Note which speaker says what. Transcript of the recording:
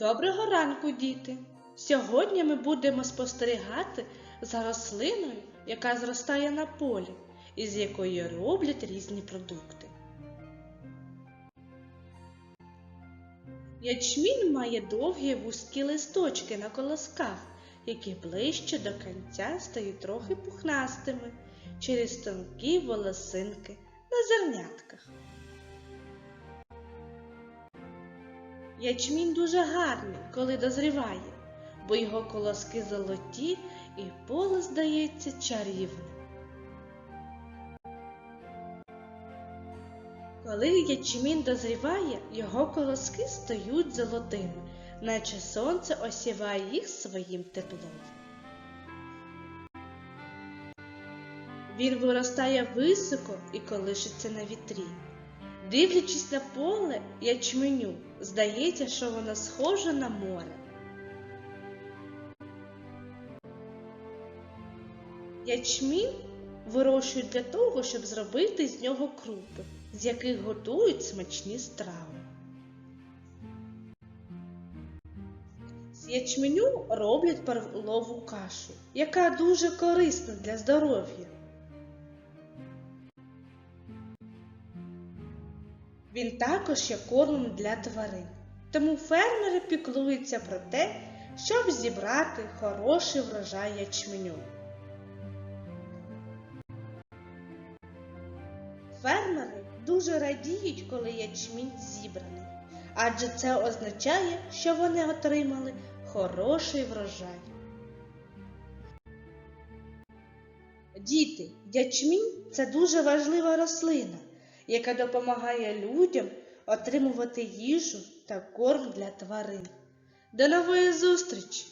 Speaker 1: Доброго ранку, діти! Сьогодні ми будемо спостерігати за рослиною, яка зростає на полі, і з якої роблять різні продукти. Ячмінь має довгі вузькі листочки на колосках, які ближче до кінця стають трохи пухнастими через тонкі волосинки на зернятках. Ячмінь дуже гарний, коли дозріває, бо його колоски золоті і поле здається чарівним. Коли ячмінь дозріває, його колоски стають золотими, наче сонце осіває їх своїм теплом. Він виростає високо і колишиться на вітрі. Дивлячись на поле ячменю, здається, що воно схоже на море. Ячмінь вирощують для того, щоб зробити з нього крупи, з яких готують смачні страви. З ячменю роблять перлову кашу, яка дуже корисна для здоров'я. Він також є кормом для тварин. Тому фермери піклуються про те, щоб зібрати хороший врожай ячменю. Фермери дуже радіють, коли ячмінь зібраний, адже це означає, що вони отримали хороший врожай. Діти, ячмінь це дуже важлива рослина, яка допомагає людям отримувати їжу та корм для тварин. До нової зустрічі!